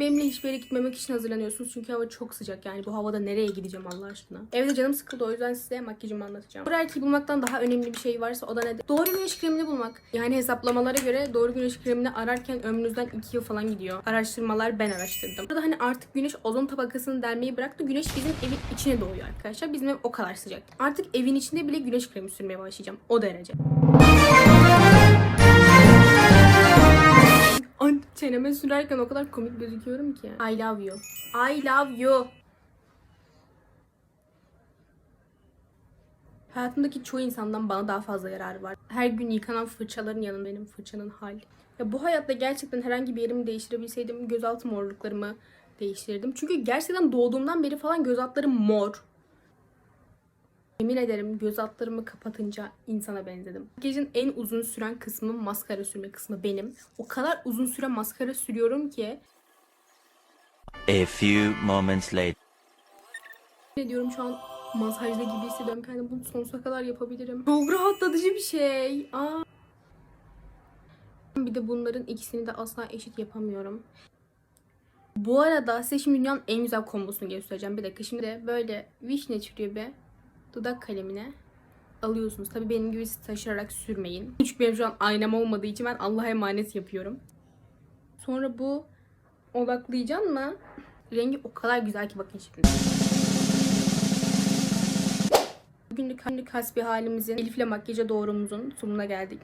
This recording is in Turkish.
Benimle hiçbir yere gitmemek için hazırlanıyorsunuz çünkü hava çok sıcak yani bu havada nereye gideceğim Allah aşkına. Evde canım sıkıldı o yüzden size makyajımı anlatacağım. Bu erkeği bulmaktan daha önemli bir şey varsa o da nedir? Doğru güneş kremini bulmak. Yani hesaplamalara göre doğru güneş kremini ararken ömrünüzden 2 yıl falan gidiyor. Araştırmalar ben araştırdım. Burada hani artık güneş ozon tabakasını delmeyi bıraktı. Güneş bizim evin içine doğuyor arkadaşlar. Bizim ev o kadar sıcak. Artık evin içinde bile güneş kremi sürmeye başlayacağım. O derece. Çeneme sürerken o kadar komik gözüküyorum ki. I love you. I love you. Hayatımdaki çoğu insandan bana daha fazla yararı var. Her gün yıkanan fırçaların yanında benim fırçanın hal. Ya bu hayatta gerçekten herhangi bir yerimi değiştirebilseydim gözaltı morluklarımı değiştirirdim. Çünkü gerçekten doğduğumdan beri falan göz altlarım mor. Yemin ederim göz altlarımı kapatınca insana benzedim. Makyajın en uzun süren kısmı maskara sürme kısmı benim. O kadar uzun süre maskara sürüyorum ki A few moments later. ne diyorum şu an masajda gibi hissediyorum kendimi. Bunu sonsuza kadar yapabilirim. Çok rahatlatıcı bir şey. Aa. Bir de bunların ikisini de asla eşit yapamıyorum. Bu arada size şimdi dünyanın en güzel kombosunu göstereceğim. Bir dakika şimdi de böyle vişne çürüyor bir dudak kalemine alıyorsunuz. Tabii benim gibi taşırarak sürmeyin. Çünkü benim şu an aynam olmadığı için ben Allah'a emanet yapıyorum. Sonra bu odaklayacağım mı? Rengi o kadar güzel ki bakın şimdi. Bugünlük günlük hasbi halimizin Elif'le makyaja doğrumuzun sonuna geldik.